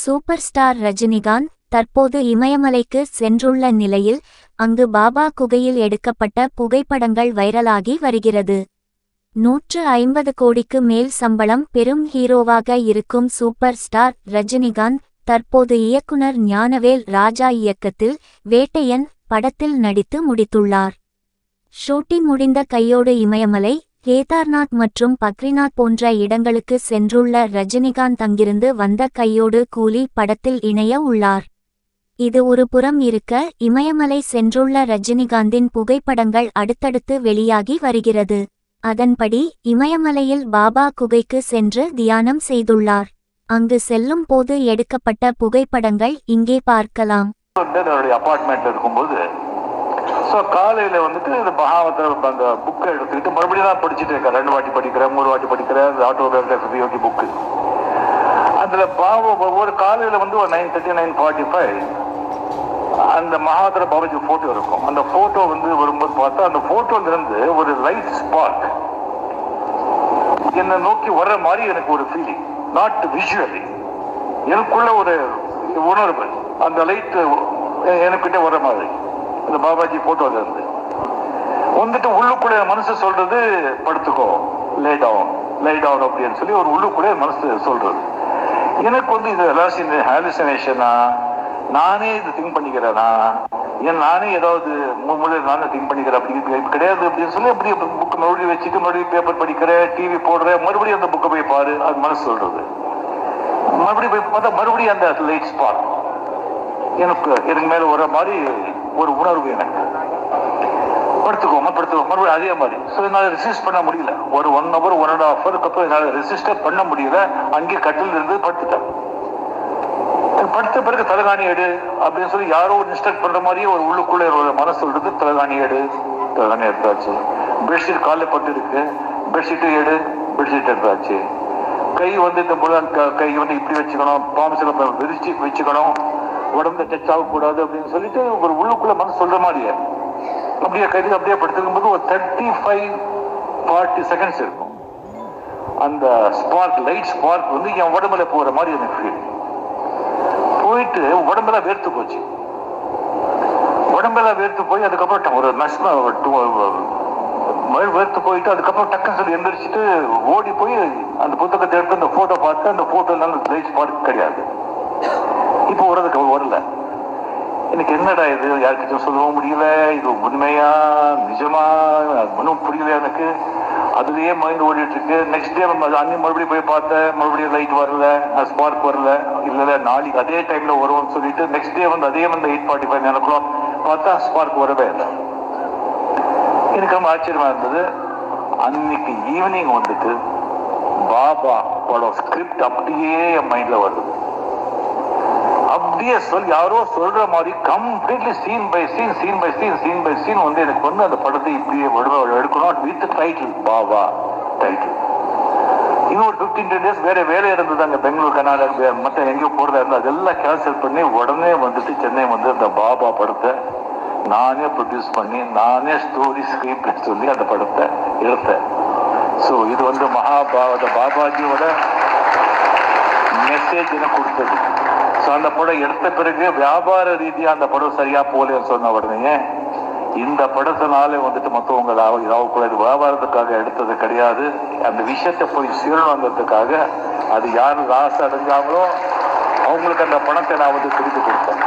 Super star Rajinikanth தற்போது இமயமலைக்கு சென்றுள்ள நிலையில் அங்கு பாபா குகையில் எடுக்கப்பட்ட புகைப்படங்கள் வைரலாகி வருகிறது. நூற்று ஐம்பது கோடிக்கு மேல் சம்பளம் பெரும் ஹீரோவாக இருக்கும் சூப்பர் ஸ்டார் ரஜினிகாந்த் தற்போது இயக்குனர் ஞானவேல் ராஜா இயக்கத்தில் வேட்டையன் படத்தில் நடித்து முடித்துள்ளார். ஷூட்டிங் முடிந்த கையோடு இமயமலை கேதார்நாத் மற்றும் பக்ரிநாத் போன்ற இடங்களுக்கு சென்றுள்ள ரஜினிகாந்த் அங்கிருந்து வந்த கையோடு கூலி படத்தில் இணைய உள்ளார். இது ஒரு புறம் இருக்க இமயமலை சென்றுள்ள ரஜினிகாந்தின் புகைப்படங்கள் அடுத்தடுத்து வெளியாகி வருகிறது. அதன்படி இமயமலையில் பாபா குகைக்கு சென்று தியானம் செய்துள்ளார். அங்கு செல்லும் போது எடுக்கப்பட்ட புகைப்படங்கள் இங்கே பார்க்கலாம். வந்து இருக்கும்போது ஸோ காலையில் வந்துட்டு இந்த மகாவத்திர அந்த புக்கை எடுத்துக்கிட்டு மறுபடியும் தான் படிச்சுட்டு இருக்கேன். ரெண்டு வாட்டி படிக்கிறேன் மூணு வாட்டி படிக்கிறேன். அந்த ஆட்டோ யோகி புக்கு அதில் பாபா ஒவ்வொரு காலையில் வந்து ஒரு nine thirty nine forty five அந்த மகாவத்திர பாபாஜி ஃபோட்டோ இருக்கும். அந்த ஃபோட்டோ வந்து வரும்போது பார்த்தா அந்த ஃபோட்டோலேருந்து ஒரு லைட் ஸ்பாட் என்னை நோக்கி வர்ற மாதிரி எனக்கு ஒரு ஃபீலிங் நாட் விஷுவலி எனக்குள்ள ஒரு உணர்வு. அந்த லைட் எனக்கிட்ட வர்ற மாதிரி. இந்த பாபாஜி போட்டு இருந்து. வந்துட்டு உள்ளுக்குள்ளே மனசு சொல்றது படுத்துக்கோ. லே டவுன் லே டவுன் அப்படின்னு சொல்லி ஒரு உள்ளுக்குள்ளே மனசு சொல்றது. எனக்கு வந்து இது எல்லாம் ஹாலுசினேஷனா நானே இது திங்க் பண்ணிக்கிறேனா? ஏன் நானே ஏதாவது முழு நானே திங்க் பண்ணிக்கிறேன் அப்படி கிடையாது அப்படின்னு சொல்லி அப்படியே புக் மறுபடியும் வச்சுட்டு மறுபடியும் பேப்பர் படிக்கிறேன் டிவி போடுறேன் மறுபடியும் அந்த புக்கை போய் பாரு அது மனசு சொல்றது. மறுபடியும் போய் பார்த்தா மறுபடியும் அந்த லைட் ஸ்பாட் எனக்கு எனக்கு மேல வர மாதிரி ஒரு உணர்வு எனக்கு. படுத்துக்கோமா படுத்துக்கோ மறுபடியும் அதே மாதிரி. ஸோ என்னால் ரெசிஸ்ட் பண்ண முடியல. ஒரு one hour one and half ஹவருக்கு அப்புறம் என்னால் ரெசிஸ்டே பண்ண முடியல. அங்கேயே கட்டில் இருந்து படுத்துட்டேன். படுத்த பிறகு தலகாணி எடு அப்படின்னு சொல்லி யாரோ ஒரு இன்ஸ்ட்ரக்ட் பண்ற மாதிரியே ஒரு உள்ளுக்குள்ள ஒரு மனசு சொல்றது தலகாணி எடு. தலகாணி எடுத்தாச்சு. பெட்ஷீட் காலில் பட்டு இருக்கு பெட்ஷீட்டு எடு. பெட்ஷீட் எடுத்தாச்சு. கை வந்து இந்த முழு கை வந்து இப்படி வச்சுக்கணும். பாம்ஸ்ல விரிச்சு வச்சுக்கணும். உடம்புல டச் ஆகக்கூடாது அப்படின்னு சொல்லிட்டு ஒரு உள்ளுக்குள்ள மனசு சொல்ற மாதிரியே. அப்படியே கருதி அப்படியே படுத்துக்கும் போது ஒரு தேர்ட்டி ஃபைவ் ஃபார்ட்டி செகண்ட்ஸ் இருக்கும். அந்த ஸ்பார்க் லைட் ஸ்பார்க் வந்து என் உடம்புல போற மாதிரி எனக்கு ஃபீல் போயிட்டு உடம்பெல்லாம் வேர்த்து போச்சு. உடம்பெல்லாம் வேர்த்து போய் அதுக்கப்புறம் ஒரு நஷ்டம் வேர்த்து போயிட்டு அதுக்கப்புறம் டக்குன்னு சொல்லி எந்திரிச்சிட்டு ஓடி போய் அந்த புத்தகத்தை எடுத்து அந்த போட்டோ பார்த்து அந்த போட்டோ அந்த லைட் ஸ்பார்க் கிடையாது. இப்போ வரதுக்கு வரல. எனக்கு என்னடா இது? யாருக்கிட்டும் சொல்லவும் முடியல. இது உண்மையா? நிஜமா? ஒன்றும் புரியல எனக்கு. அதுலயே மைண்ட் ஓடிட்டு இருக்கு நெக்ஸ்ட் டே அன்னி மறுபடியும் போய் பார்த்தேன் மறுபடியும் லைட் வரல. ஸ்பார்க் வரல. இல்லை நாளைக்கு அதே டைம்ல வரும்னு சொல்லிட்டு நெக்ஸ்ட் டே வந்து அதே வந்து எயிட் ஃபார்ட்டி ஃபைவ் நினைக்கிறோம் பார்த்தா ஸ்பார்க் வரவே இல்லை. எனக்கு ரொம்ப ஆச்சரியமா இருந்தது. அன்னைக்கு ஈவினிங் வந்துட்டு பாபா படம் ஸ்கிரிப்ட் அப்படியே என் மைண்ட்ல வருது. அப்படியே சொல் யாரோ சொல்ற மாதிரி completely scene by scene scene by scene scene by scene வந்து எனக்கு வந்து அந்த படத்தை இப்படியே எடுக்கணும். வித் டைட்டில் பாபா டைட்டில் இன்னொரு ஃபிஃப்டீன் டென் டேஸ் வேற வேலை இருந்தது அங்கே பெங்களூர் கர்நாடகா மற்ற எங்கேயோ போறதா இருந்தால் அதெல்லாம் கேன்சல் பண்ணி உடனே வந்துட்டு சென்னை வந்து அந்த பாபா படத்தை நானே ப்ரொடியூஸ் பண்ணி நானே ஸ்டோரி ஸ்கிரீன் பிளே சொல்லி அந்த படத்தை எடுத்தேன். ஸோ இது வந்து மகாபாவத பாபாஜியோட மெசேஜ் எனக்கு கொடுத்தது. ஸோ அந்த படம் எடுத்த பிறகு வியாபார ரீதியா அந்த படம் சரியா போகலன்னு சொன்ன உடனே இந்த படத்தினாலே வந்துட்டு மற்றவங்க கூடாது வியாபாரத்துக்காக எடுத்தது கிடையாது. அந்த விஷயத்தை போய் சீரணுங்கிறதுக்காக அது யார் ராசு அடைஞ்சாங்களோ அவங்களுக்கு அந்த பணத்தை நான் வந்து திருப்பி கொடுத்தேன்.